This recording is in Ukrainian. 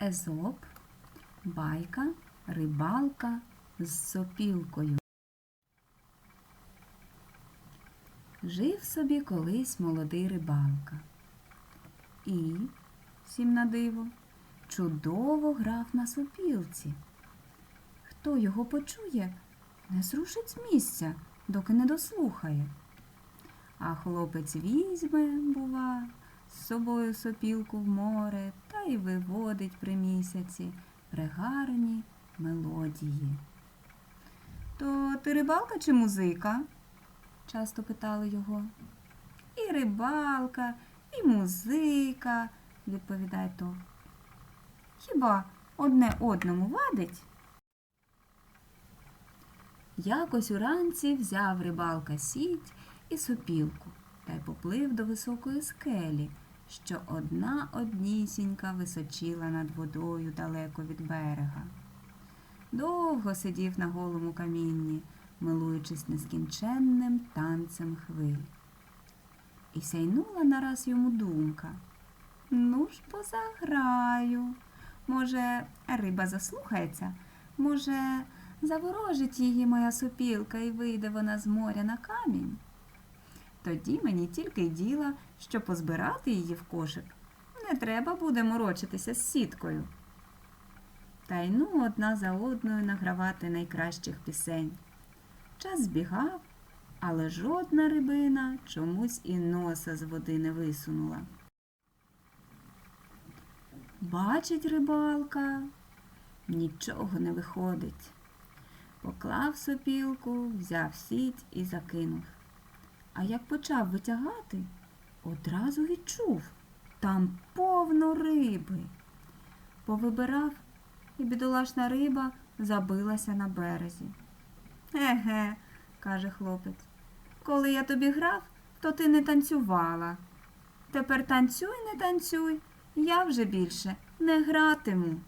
Езоп, байка, рибалка з сопілкою. Жив собі колись молодий рибалка. І, всім на диво, чудово грав на сопілці. Хто його почує, не зрушить з місця, доки не дослухає. А хлопець візьме, бува, з собою сопілку в море та й виводить при місяці пригарні мелодії. То ти рибалка чи музика? часто питали його. І рибалка, і музика, відповідає то. Хіба одне одному вадить? Якось уранці взяв рибалка сіть і сопілку та й поплив до високої скелі, що одна однісінька височила над водою далеко від берега. Довго сидів на голому камінні, милуючись нескінченним танцем хвиль. І сяйнула нараз йому думка. Ну ж, позаграю. Може, риба заслухається, може, заворожить її моя сопілка і вийде вона з моря на камінь. Тоді мені тільки й діла, що позбирати її в кошик. Не треба буде морочитися з сіткою. Та й ну одна за одною награвати найкращих пісень. Час збігав, але жодна рибина чомусь і носа з води не висунула. Бачить рибалка, нічого не виходить. Поклав сопілку, взяв сіть і закинув. А як почав витягати, одразу відчув там повно риби. Повибирав, і бідолашна риба забилася на березі. Еге, каже хлопець, коли я тобі грав, то ти не танцювала. Тепер танцюй, не танцюй, я вже більше не гратиму.